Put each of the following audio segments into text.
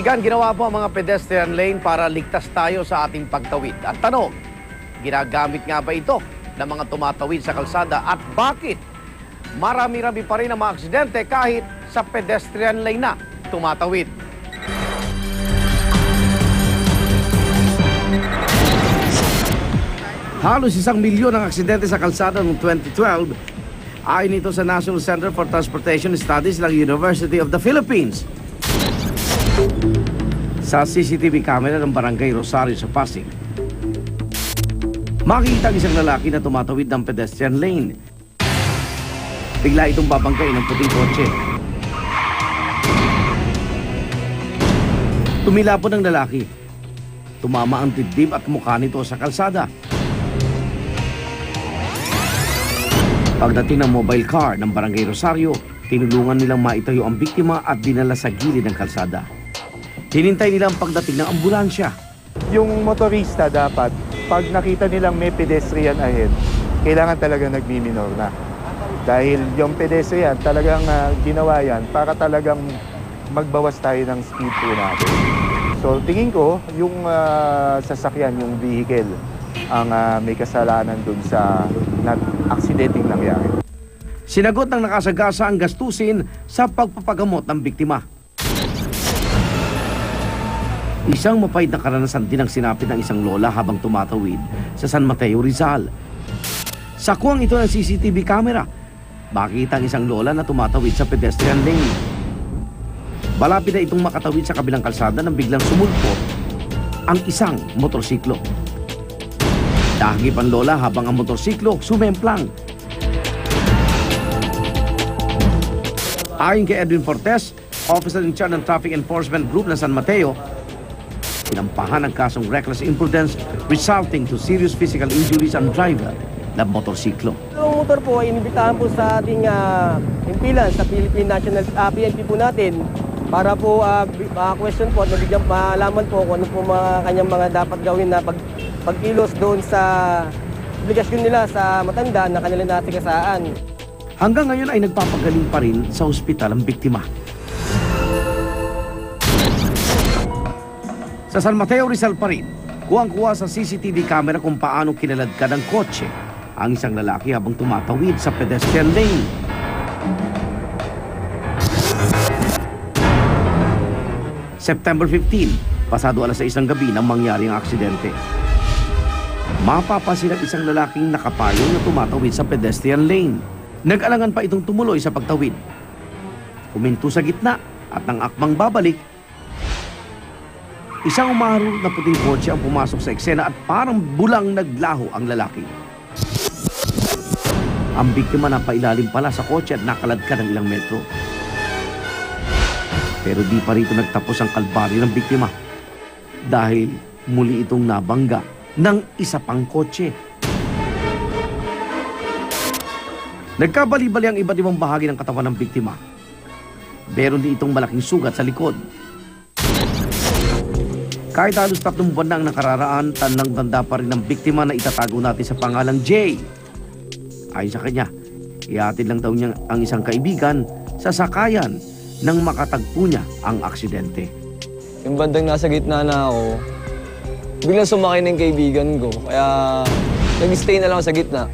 kaibigan, ginawa po ang mga pedestrian lane para ligtas tayo sa ating pagtawid. At tanong, ginagamit nga ba ito ng mga tumatawid sa kalsada at bakit? Marami-rami pa rin ang mga aksidente kahit sa pedestrian lane na tumatawid. Halos isang milyon ang aksidente sa kalsada noong 2012 ayon ito sa National Center for Transportation Studies ng University of the Philippines. Sa CCTV camera ng Barangay Rosario sa Pasig, makikita ang isang lalaki na tumatawid ng pedestrian lane. Bigla itong babangkay ng puting kotse. Tumila po ng lalaki. Tumama ang dibdib at mukha nito sa kalsada. Pagdating ng mobile car ng Barangay Rosario, tinulungan nilang maitayo ang biktima at dinala sa gilid ng kalsada. Hinintay nila ang pagdating ng ambulansya. Yung motorista dapat, pag nakita nilang may pedestrian ahead, kailangan talaga nagmiminor na. Dahil yung pedestrian, talagang ah, ginawa yan para talagang magbawas tayo ng speed po natin. So tingin ko, yung ah, sasakyan, yung vehicle, ang ah, may kasalanan dun sa na aksidenteng nangyari. Sinagot ng nakasagasa ang gastusin sa pagpapagamot ng biktima. Isang mapait na karanasan din ang sinapit ng isang lola habang tumatawid sa San Mateo, Rizal. Sa kuwang ito ng CCTV camera, makita ang isang lola na tumatawid sa pedestrian lane. Malapit na itong makatawid sa kabilang kalsada nang biglang sumulpot ang isang motorsiklo. Dahagip ang lola habang ang motorsiklo sumemplang Ayon kay Edwin Fortes, Officer in charge ng Traffic Enforcement Group ng San Mateo, pinampahan ang kasong reckless imprudence resulting to serious physical injuries ang driver ng motorsiklo. Yung motor po ay inibitahan po sa ating uh, impilan sa Philippine National ah, PNP po natin para po bi- ah, question po at mabigyan malaman po kung ano po mga kanyang mga dapat gawin na pag pagkilos doon sa obligasyon nila sa matanda na kanilang nasigasaan. Hanggang ngayon ay nagpapagaling pa rin sa ospital ang biktima. Sa San Mateo Rizal pa rin, kuwang-kuha sa CCTV camera kung paano kinaladkad ng kotse ang isang lalaki habang tumatawid sa pedestrian lane. September 15, pasado alas sa isang gabi nang mangyari ang aksidente. Mapapasin ang isang lalaking nakapayong na tumatawid sa pedestrian lane. Nag-alangan pa itong tumuloy sa pagtawid. Kuminto sa gitna at nang akmang babalik, isang umarol na puting kotse ang pumasok sa eksena at parang bulang naglaho ang lalaki. Ang biktima na pailalim pala sa kotse at nakaladkad ng ilang metro. Pero di pa rito nagtapos ang kalbaryo ng biktima dahil muli itong nabangga ng isa pang kotse. Nagkabali-bali ang iba't ibang bahagi ng katawan ng biktima. Meron din itong malaking sugat sa likod. Kahit halos tatlong buwan na ang nakararaan, tanang tanda pa rin ng biktima na itatago natin sa pangalang Jay. Ayon sa kanya, ihatid lang daw niya ang isang kaibigan sa sakayan nang makatagpo niya ang aksidente. Yung bandang nasa gitna na ako, biglang sumakay ng kaibigan ko. Kaya nag-stay na lang sa gitna.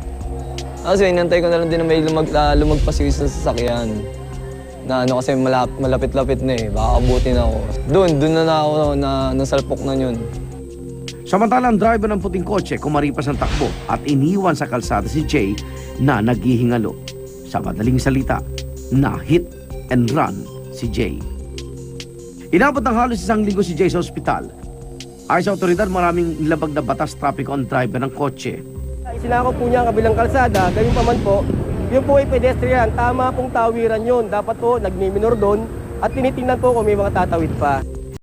Kasi inantay ko na lang din na may lumag, uh, lumagpas yung sasakyan. Na ano kasi malap, malapit-lapit na eh. Baka abutin ako. Doon, doon na na ako na nasalpok na yun. Samantala ang driver ng puting kotse kumaripas ang takbo at iniwan sa kalsada si Jay na naghihingalo. Sa madaling salita, na hit and run si Jay. Inabot ng halos isang linggo si Jay sa ospital. Ay sa otoridad maraming nilabag na batas traffic on driver ng kotse. Isinako po niya ang kabilang kalsada, gayon pa man po, yun po ay pedestrian, tama pong tawiran yun. Dapat po nagmiminor doon at tinitingnan po kung may mga tatawid pa.